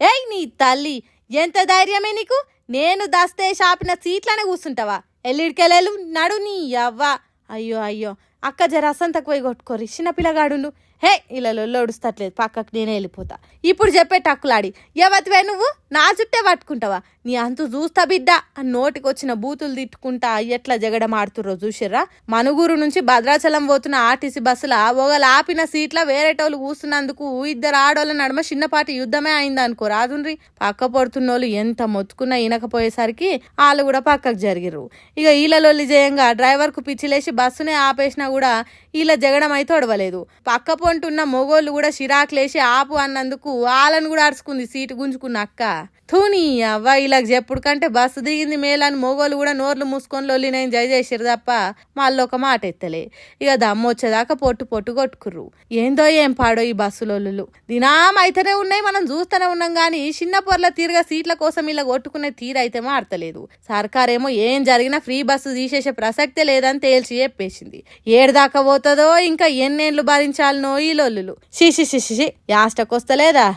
ఏయ్ నీ తల్లి ఎంత ధైర్యమే నీకు? నేను దస్తే షాపిన సీట్లనే కూర్చుంటావా ఎల్లిడికెళ్ళేలు నడు నీ అవ్వ అయ్యో అయ్యో. అక్క జర అసంతకు పోయి కొట్టుకోరి చిన్న పిల్లగాడుండు. హే ఇలా లొల్లొడుస్తట్లేదు పక్కకు నేనే వెళ్ళిపోతా. ఇప్పుడు చెప్పే టక్కులాడి. ఎవతివే నువ్వు? నా చుట్టే పట్టుకుంటావా? నీ అంతు చూస్తా బిడ్డ. అని నోటికి వచ్చిన బూతులు తిట్టుకుంటా ఎట్లా జగడం ఆడుతుర్రో చూసిర్రా? మనుగూరు నుంచి భద్రాచలం పోతున్న ఆర్టీసీ బస్సుల ఒకళ్ళు ఆపిన సీట్ల వేరేటోళ్ళు కూస్తున్నందుకు ఇద్దరు ఆడోళ్ళ నడుమ చిన్నపాటి యుద్ధమే అయింది అనుకో రాదుండ్రి పక్క పడుతున్నోళ్ళు ఎంత మొత్తుకున్నా ఈనకపోయేసరికి వాళ్ళు కూడా పక్కకు జరిగిర్రు. ఇక ఈలలొల్లి జయంగా డ్రైవర్కు పిచ్చిలేసి బస్సునే ఆపేసిన కూడా వీళ్ళ జగడం అయితే ఒడవలేదు పక్క పొంటున్న మొగోళ్ళు కూడా చిరాకులేసి ఆపు అన్నందుకు వాళ్ళని కూడా అరుచుకుంది సీటు గుంజుకున్న అక్క. తూని అవ్వ ఇలా చెప్పుడు కంటే బస్సు దిగింది మేలని మొగోళ్ళు కూడా నోర్లు మూసుకొని లొల్లి నేను జై చేసిరు తప్ప మళ్ళీ ఒక మాట ఎత్తలే. ఇక దమ్ము వచ్చేదాకా పొట్టు పొట్టు కొట్టుకుర్రు. ఏందో ఏం పాడో ఈ బస్సులోళ్ళు దినాం అయితేనే ఉన్నాయి మనం చూస్తూనే ఉన్నాం కానీ చిన్న పొరల తీరుగా సీట్ల కోసం ఇలా కొట్టుకునే తీరు అయితే మారతలేదు. సర్కారేమో ఏం జరిగినా ఫ్రీ బస్సు తీసేసే ప్రసక్తే లేదని తేల్చి చెప్పేసింది. ఏడుదాకా పోతుందో ఇంకా ఎన్నేళ్ళు భరించాలనో ఈ లొల్లులు. షిషి షిషి యాస్టకొస్తలేదా?